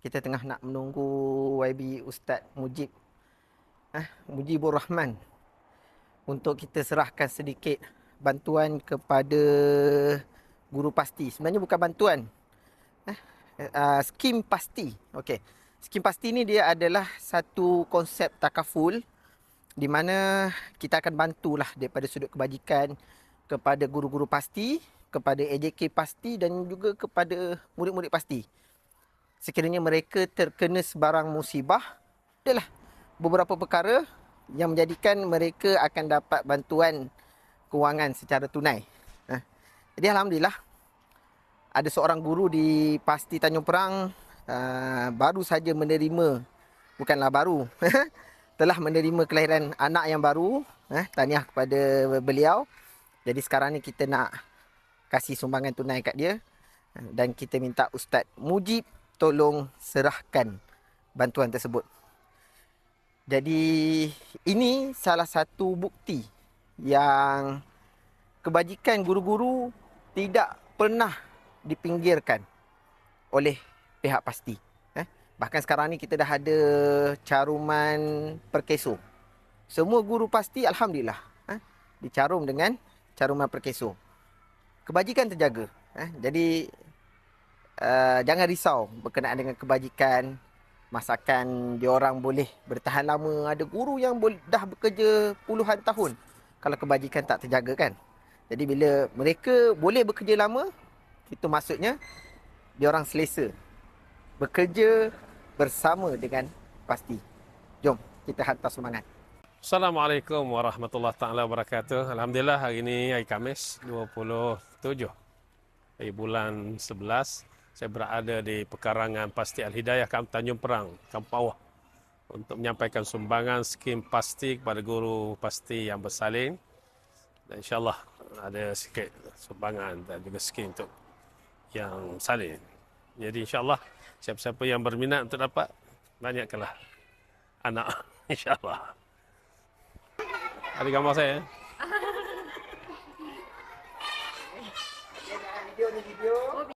Kita tengah nak menunggu YB Ustaz Mujib. Eh, Mujibur Rahman. Untuk kita serahkan sedikit bantuan kepada guru pasti. Sebenarnya bukan bantuan. Eh, uh, skim pasti. Okey. Skim pasti ni dia adalah satu konsep takaful di mana kita akan bantulah daripada sudut kebajikan kepada guru-guru pasti, kepada AJK pasti dan juga kepada murid-murid pasti. Sekiranya mereka terkena sebarang musibah, adalah beberapa perkara yang menjadikan mereka akan dapat bantuan kewangan secara tunai. Ha. Jadi Alhamdulillah, ada seorang guru di Pasti Tanjung Perang uh, baru saja menerima, bukanlah baru, telah menerima kelahiran anak yang baru. Eh, tahniah kepada beliau. Jadi sekarang ni kita nak kasih sumbangan tunai kat dia. Dan kita minta Ustaz Mujib tolong serahkan bantuan tersebut. Jadi ini salah satu bukti yang kebajikan guru-guru tidak pernah dipinggirkan oleh pihak pasti. Eh? Bahkan sekarang ni kita dah ada caruman perkeso. Semua guru pasti Alhamdulillah eh? dicarum dengan caruman perkeso. Kebajikan terjaga. Eh? Jadi uh, jangan risau berkenaan dengan kebajikan. Masakan diorang boleh bertahan lama. Ada guru yang boleh, dah bekerja puluhan tahun. Kalau kebajikan tak terjaga kan. Jadi bila mereka boleh bekerja lama. Itu maksudnya diorang selesa. Bekerja bersama dengan pasti. Jom kita hantar semangat. Assalamualaikum warahmatullahi taala wabarakatuh. Alhamdulillah hari ini hari Khamis 27 hari bulan 11 saya berada di pekarangan Pasti Al-Hidayah Kamp Tanjung Perang, Kamp Bawah untuk menyampaikan sumbangan skim pasti kepada guru pasti yang bersalin. Dan insyaAllah ada sikit sumbangan dan juga skim untuk yang salin. Jadi insyaAllah siapa-siapa yang berminat untuk dapat, banyakkanlah anak insyaAllah. Ada gambar saya. Video ni video.